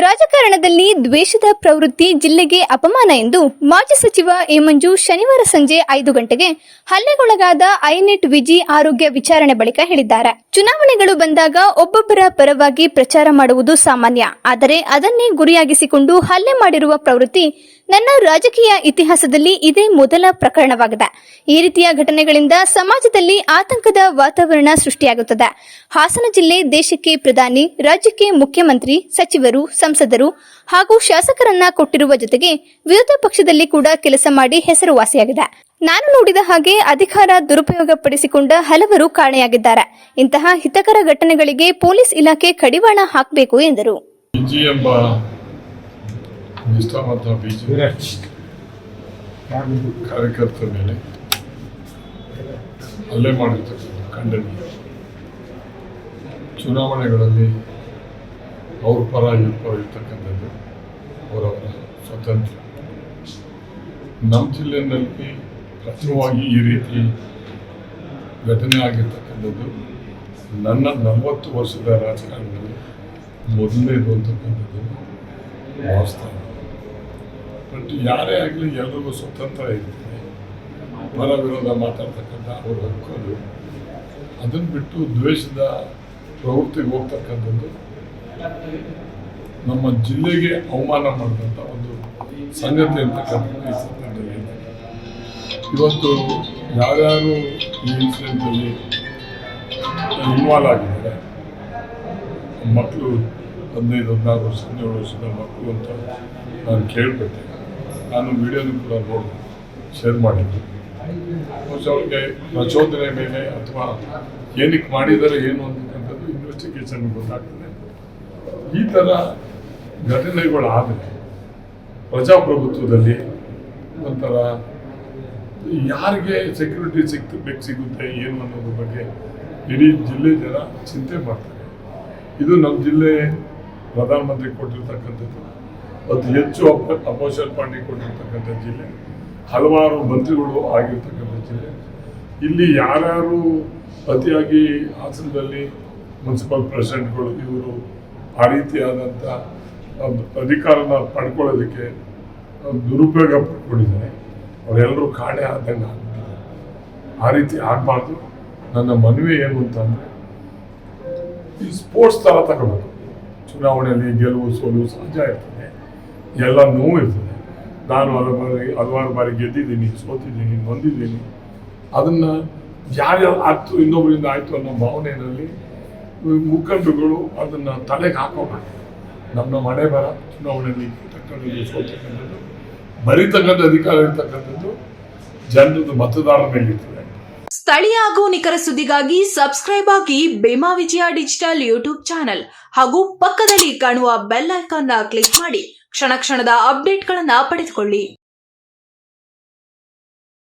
ರಾಜಕಾರಣದಲ್ಲಿ ದ್ವೇಷದ ಪ್ರವೃತ್ತಿ ಜಿಲ್ಲೆಗೆ ಅಪಮಾನ ಎಂದು ಮಾಜಿ ಸಚಿವ ಎ ಮಂಜು ಶನಿವಾರ ಸಂಜೆ ಐದು ಗಂಟೆಗೆ ಹಲ್ಲೆಗೊಳಗಾದ ಐನೆಟ್ ವಿಜಿ ಆರೋಗ್ಯ ವಿಚಾರಣೆ ಬಳಿಕ ಹೇಳಿದ್ದಾರೆ. ಚುನಾವಣೆಗಳು ಬಂದಾಗ ಒಬ್ಬೊಬ್ಬರ ಪರವಾಗಿ ಪ್ರಚಾರ ಮಾಡುವುದು ಸಾಮಾನ್ಯ. ಆದರೆ ಅದನ್ನೇ ಗುರಿಯಾಗಿಸಿಕೊಂಡು ಹಲ್ಲೆ ಮಾಡಿರುವ ಪ್ರವೃತ್ತಿ ನನ್ನ ರಾಜಕೀಯ ಇತಿಹಾಸದಲ್ಲಿ ಇದೇ ಮೊದಲ ಪ್ರಕರಣವಾಗಿದೆ. ಈ ರೀತಿಯ ಘಟನೆಗಳಿಂದ ಸಮಾಜದಲ್ಲಿ ಆತಂಕದ ವಾತಾವರಣ ಸೃಷ್ಟಿಯಾಗುತ್ತದೆ. ಹಾಸನ ಜಿಲ್ಲೆ ದೇಶಕ್ಕೆ ಪ್ರಧಾನಿ, ರಾಜ್ಯಕ್ಕೆ ಮುಖ್ಯಮಂತ್ರಿ, ಸಚಿವರು ಸಂಸದರು ಹಾಗೂ ಶಾಸಕರನ್ನ ಕೊಟ್ಟಿರುವ ಜೊತೆಗೆ ವಿರೋಧ ಪಕ್ಷದಲ್ಲಿ ಕೂಡ ಕೆಲಸ ಮಾಡಿ ಹೆಸರುವಾಸಿಯಾಗಿದೆ. ನಾನು ನೋಡಿದ ಹಾಗೆ ಅಧಿಕಾರ ದುರುಪಯೋಗ ಪಡಿಸಿಕೊಂಡ ಹಲವರು ಕಾಣೆಯಾಗಿದ್ದಾರೆ. ಇಂತಹ ಹಿತಕರ ಘಟನೆಗಳಿಗೆ ಪೊಲೀಸ್ ಇಲಾಖೆ ಕಡಿವಾಣ ಹಾಕಬೇಕು ಎಂದರು. ಚುನಾವಣೆಗಳಲ್ಲಿ ಅವ್ರ ಪರ ಇರ್ತಕ್ಕಂಥದ್ದು ಅವರವರ ಸ್ವತಂತ್ರ ನಮ್ಮ ಜಿಲ್ಲೆಯಲ್ಲಿ ಪ್ರಥಮವಾಗಿ ಈ ರೀತಿ ಘಟನೆ ಆಗಿರ್ತಕ್ಕಂಥದ್ದು, ನನ್ನ ನಲವತ್ತು ವರ್ಷದ ರಾಜಕಾರಣದಲ್ಲಿ ಮೊದಲನೇದು ಅಂತಕ್ಕಂಥದ್ದು ವಾಸ್ತವ. ಬಟ್ ಯಾರೇ ಆಗಲಿ ಎಲ್ಲರಿಗೂ ಸ್ವತಂತ್ರ ಇರ್ತದೆ ಪರ ವಿರೋಧ ಮಾತಾಡ್ತಕ್ಕಂಥ ಅವ್ರ ಹಕ್ಕು ಅದನ್ನು ಬಿಟ್ಟು ದ್ವೇಷದ ಪ್ರವೃತ್ತಿಗೆ ಹೋಗ್ತಕ್ಕಂಥದ್ದು ನಮ್ಮ ಜಿಲ್ಲೆಗೆ ಅವಮಾನ ಮಾಡಿದಂಥ ಒಂದು ಸಂಗತಿ ಅಂತ ಇವತ್ತು ಯಾರ್ಯಾರು ಈ ಇನ್ಸಿಡೆಂಟಲ್ಲಿ ಇನ್ವಾಲ್ವ್ ಆಗಿದ್ದಾರೆ? ಮಕ್ಕಳು ಹದಿನೈದು ಹದಿನಾರು ವರ್ಷ, ಹದಿನೇಳು ವರ್ಷದ ಮಕ್ಕಳು ಅಂತ ನಾನು ಕೇಳ್ಬಿಟ್ಟೆ ನಾನು ವಿಡಿಯೋನು ಕೂಡ ನೋಡಿ ಶೇರ್ ಮಾಡಿದ್ದೆ. ಅವ್ರಿಗೆ ಪ್ರಚೋದನೆ ಮೇಲೆ ಅಥವಾ ಏನಕ್ಕೆ ಮಾಡಿದ್ದಾರೆ, ಏನು ಅಂತಕ್ಕಂಥದ್ದು ಇನ್ವೆಸ್ಟಿಗೇಷನ್ ಗೊತ್ತಾಗ್ತದೆ. ಈ ಥರ ಘಟನೆಗಳಾದರೆ ಪ್ರಜಾಪ್ರಭುತ್ವದಲ್ಲಿ ಒಂಥರ ಯಾರಿಗೆ ಸೆಕ್ಯೂರಿಟಿ ಸಿಕ್ತು ಸಿಗುತ್ತೆ, ಏನು ಅನ್ನೋದ್ರ ಬಗ್ಗೆ ಇಡೀ ಜಿಲ್ಲೆ ಜನ ಚಿಂತೆ ಮಾಡ್ತಾರೆ. ಇದು ನಮ್ಮ ಜಿಲ್ಲೆ ಪ್ರಧಾನಮಂತ್ರಿ ಕೊಟ್ಟಿರ್ತಕ್ಕಂಥದ್ದು. ಅತಿ ಹೆಚ್ಚು ಅಪ ಅಪೋಷಲ್ ಪಾರ್ಟಿ ಕೊಟ್ಟಿರ್ತಕ್ಕಂಥ ಜಿಲ್ಲೆ. ಹಲವಾರು ಮಂತ್ರಿಗಳು ಆಗಿರ್ತಕ್ಕಂಥ ಜಿಲ್ಲೆ. ಇಲ್ಲಿ ಯಾರ್ಯಾರು ಅತಿಯಾಗಿ ಹಾಸನದಲ್ಲಿ ಮುನ್ಸಿಪಲ್ ಪ್ರೆಸಿಡೆಂಟ್ಗಳು ಇವರು ಆ ರೀತಿಯಾದಂಥ ಒಂದು ಅಧಿಕಾರನ ಪಡ್ಕೊಳ್ಳೋದಕ್ಕೆ ದುರುಪಯೋಗ ಪಡ್ಕೊಂಡಿದ್ದಾರೆ. ಅವರೆಲ್ಲರೂ ಕಾಣೆ ಆದಂಗೆ ಆಗ್ತಾರೆ ಆ ರೀತಿ ಆಗಬಾರ್ದು. ನನ್ನ ಮನವಿ ಏನು ಅಂತಂದರೆ ಈ ಸ್ಪೋರ್ಟ್ಸ್ ಥರ ತಗೋಬೇಕು ಚುನಾವಣೆಯಲ್ಲಿ ಗೆಲುವು, ಸೋಲು ಸಹಜ ಇರ್ತದೆ. ಎಲ್ಲ ನೋವು ಇರ್ತದೆ. ನಾನು ಹಲವಾರು ಬಾರಿ ಹಲವಾರು ಬಾರಿ ಗೆದ್ದಿದ್ದೀನಿ, ಸೋತಿದ್ದೀನಿ ಬಂದಿದ್ದೀನಿ ಅದನ್ನು ಯಾರ್ಯಾರು ಆಯ್ತು ಇನ್ನೊಬ್ಬರಿಂದ ಆಯಿತು ಅನ್ನೋ ಭಾವನೆಯಲ್ಲಿ ಮುಖಂಡರುಗಳು ಅದನ್ನು ತಲೆಗೆ ಹಾಕೋಬೇಕು ನಮ್ಮ ಮನೆ ಬರ ಚುನಾವಣೆಯಲ್ಲಿ ಬರೀತಕ್ಕಂಥ ಅಧಿಕಾರ ಇರ್ತಕ್ಕಂಥದ್ದು ಜನರದ್ದು ಮತದಾರರ ಮೇಲಿರ್ತದೆ ಸ್ಥಳೀಯ ಹಾಗೂ ನಿಖರ ಸುದ್ದಿಗಾಗಿ ಸಬ್ಸ್ಕ್ರೈಬ್ ಆಗಿ ಬೇಮಾ ವಿಜಯ ಡಿಜಿಟಲ್ ಯೂಟ್ಯೂಬ್ ಚಾನೆಲ್ ಹಾಗೂ ಪಕ್ಕದಲ್ಲಿ ಕಾಣುವ ಬೆಲ್ ಐಕಾನ್ ಕ್ಲಿಕ್ ಮಾಡಿ ಕ್ಷಣ ಕ್ಷಣದ ಅಪ್ಡೇಟ್ಗಳನ್ನ ಪಡೆದುಕೊಳ್ಳಿ.